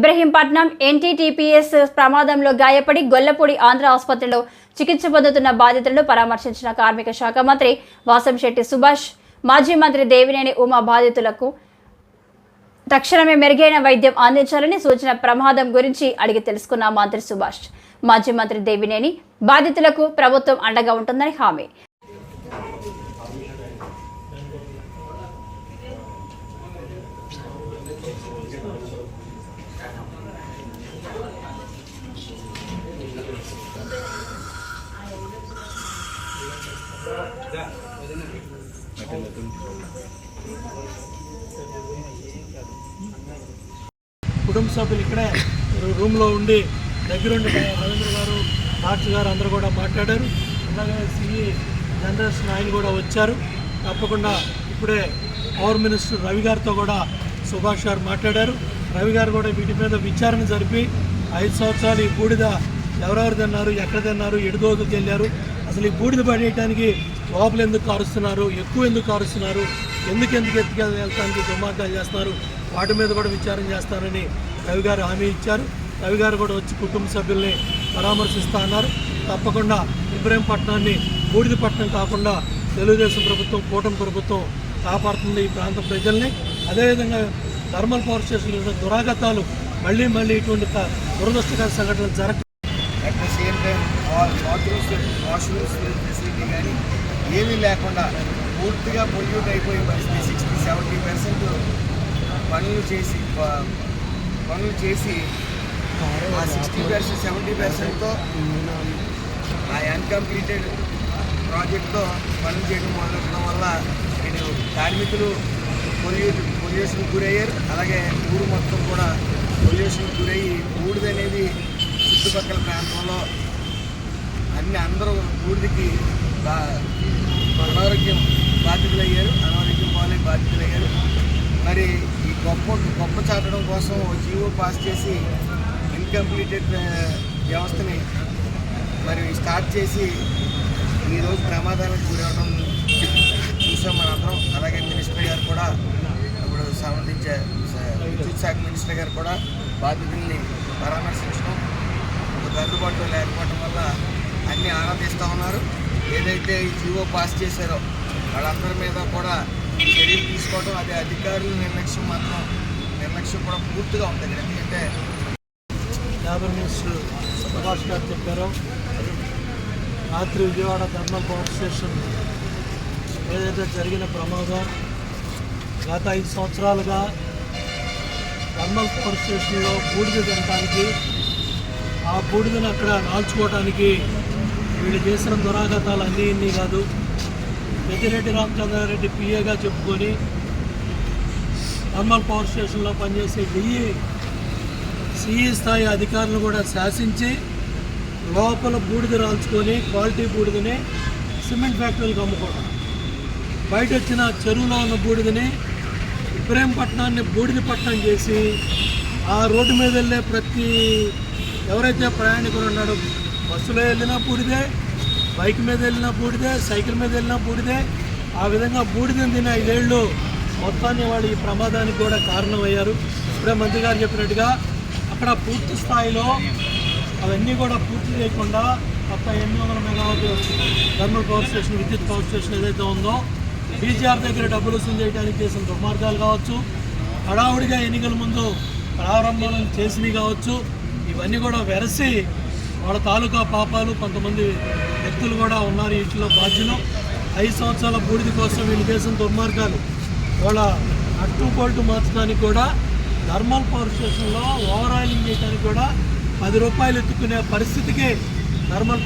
Ibrahimpatnam NTTPS ప్రమాదంలో గాయపడి గొల్లపూడి ఆంధ్ర ఆసుపత్రిలో చికిత్స పొందుతున్న బాధితులను పరామర్శించిన కార్మిక శాఖ మంత్రి వాసంశెట్టి సుభాష్ మాజీ మంత్రి దేవినేని ఉమా బాధితులకు తక్షణమే మెరుగైన వైద్యం అందించాలని సూచన ప్రమాదం గురించి అడిగి తెలుసుకున్న మంత్రి సుభాష్. మాజీ మంత్రి దేవినేని బాధితులకు ప్రభుత్వం అండగా ఉంటుందని హామీ. కుటుంబ సభ్యులు ఇక్కడే రూమ్లో ఉండి దగ్గరుండి రవీంద్ర గారు డాక్టర్ గారు అందరూ కూడా మాట్లాడారు. అలాగే సిఈ జనరేషన్ ఆయన కూడా వచ్చారు. తప్పకుండా ఇప్పుడే పవర్ మినిస్టర్ రవి గారితో కూడా సుభాష్ గారు మాట్లాడారు. రవి గారు కూడా వీటి మీద విచారణ జరిపి ఐదు సంవత్సరాలు ఈ బూడిద ఎవరెవరు తిన్నారు ఎక్కడ తిన్నారు ఎడుదోదుకు వెళ్ళారు అసలు ఈ బూడిద పడేయడానికి లోపల ఎందుకు కారుస్తున్నారు? ఎక్కువ ఎందుకు కారుస్తున్నారు? ఎందుకు ఎందుకు ఎత్తుకెళ్ళి వెళ్తానికి దుర్మార్గాలు చేస్తున్నారు? వాటి మీద కూడా విచారం చేస్తారని రవి గారు హామీ ఇచ్చారు. రవి గారు కూడా వచ్చి కుటుంబ సభ్యుల్ని పరామర్శిస్తా అన్నారు. తప్పకుండా ఇబ్రహీంపట్నాన్ని బూడిదపట్నం కాకుండా తెలుగుదేశం ప్రభుత్వం కూటమి ప్రభుత్వం కాపాడుతుంది ఈ ప్రాంత ప్రజల్ని. అదేవిధంగా థర్మల్ పవర్ స్టేషన్ దురాగతాలు మళ్ళీ మళ్ళీ ఇటువంటి దురదృష్టకర సంఘటనలు జరగ అట్ బాత్రూమ్స్ వాష్రూమ్స్ ఫెసిలిటీ కానీ ఏమీ లేకుండా పూర్తిగా పొల్యూట్ అయిపోయి పరిస్థితి సిక్స్టీ సెవెంటీ పర్సెంట్ పనులు చేసి పనులు చేసి ఆ సిక్స్టీ పర్సెంట్ సెవెంటీ పర్సెంట్తో ఆ అన్కంప్లీటెడ్ ప్రాజెక్ట్తో పనులు చేయడం మొదలెట్టడం వల్ల ఇటు కార్మికులు పొల్యూ పొల్యూషన్ గురయ్యారు. అలాగే ఊరు మొత్తం కూడా పొల్యూషన్ గురయ్యి బూడిద అనేది చుట్టుపక్కల ప్రాంతంలో అన్ని అందరూ బూడిదకి బా- అనారోగ్యం బాధితులయ్యారు అనారోగ్యం పాలై బాధితులయ్యారు. మరి ఈ గొప్ప గొప్ప చాటడం కోసం జీవో పాస్ చేసి ఇన్కంప్లీటెడ్ వ్యవస్థని మరి స్టార్ట్ చేసి ఈరోజు ప్రమాదానికి గురవడం చూసాం మనందరం. అలాగే మినిస్టర్ గారు కూడా ఇప్పుడు సంబంధించే విద్యుత్ శాఖ మినిస్టర్ గారు కూడా బాధితుల్ని పరామర్శించడం ఒక అందుబాటులో లేకపోవడం వల్ల అన్ని ఆనందిస్తూ ఉన్నారు. ఏదైతే ఈ జీవో పాస్ చేశారో వాళ్ళందరి మీద కూడా చర్యలు తీసుకోవడం అదే అధికారుల నిర్లక్ష్యం మాత్రం నిర్లక్ష్యం కూడా పూర్తిగా ఉంటుంది ఎందుకంటే లేబర్ మినిస్టర్ సుభాష్ గారు చెప్పారు రాత్రి విజయవాడ థర్మల్ పవర్ స్టేషన్ ఏదైతే జరిగిన ప్రమాదం గత ఐదు సంవత్సరాలుగా థర్మల్ పవర్ స్టేషన్లో బూడిద తినడానికి ఆ బూడిదను అక్కడ నాల్చుకోవడానికి వీళ్ళు చేసిన దురాగతాలు అన్నీ ఇన్ని కాదు. పెద్దిరెడ్డి రామచంద్రారెడ్డి పిఏగా చెప్పుకొని థర్మల్ పవర్ స్టేషన్లో పనిచేసే డిఈ సిఈ స్థాయి అధికారులు కూడా శాసించి లోపల బూడిద రాల్చుకొని క్వాలిటీ బూడిదని సిమెంట్ ఫ్యాక్టరీలకు అమ్ముకోవడం. బయట వచ్చిన చెరువులో ఉన్న బూడిదని ఇబ్రహీంపట్నాన్ని బూడిద పట్టణం చేసి ఆ రోడ్డు మీద వెళ్ళే ప్రతి ఎవరైతే ప్రయాణికులు ఉన్నాడో బస్సులో వెళ్ళినా బూడిదే బైక్ మీద వెళ్ళినా బూడిదే సైకిల్ మీద వెళ్ళినా బూడిదే. ఆ విధంగా బూడిదని తిన ఐదేళ్ళు మొత్తాన్ని వాళ్ళు ఈ ప్రమాదానికి కూడా కారణమయ్యారు. ఇప్పుడే మంత్రి గారు చెప్పినట్టుగా అక్కడ పూర్తి స్థాయిలో అవన్నీ కూడా పూర్తి చేయకుండా కొత్త ఎనిమిది వందల మెగావాట్ థర్మల్ పవర్ స్టేషన్ విద్యుత్ పవర్ స్టేషన్ ఏదైతే ఉందో బీజీఆర్ దగ్గర డబ్బులు వసూలు చేయడానికి చేసిన దుర్మార్గాలు కావచ్చు హడావుడిగా ఎన్నికల ముందు ప్రారంభం చేసినవి కావచ్చు ఇవన్నీ కూడా వెరసి వాళ్ళ తాలూకా పాపాలు కొంతమంది వ్యక్తులు కూడా ఉన్నారు వీటిలో బాధ్యులు. ఐదు సంవత్సరాల బూడిద కోసం వీళ్ళు చేసిన దుర్మార్గాలు. వాళ్ళ అట్టు బోల్టు మార్చడానికి కూడా థర్మల్ పవర్ స్టేషన్లో ఓవర్ ఆయిలింగ్ చేయడానికి కూడా పది రూపాయలు ఎత్తుకునే పరిస్థితికి థర్మల్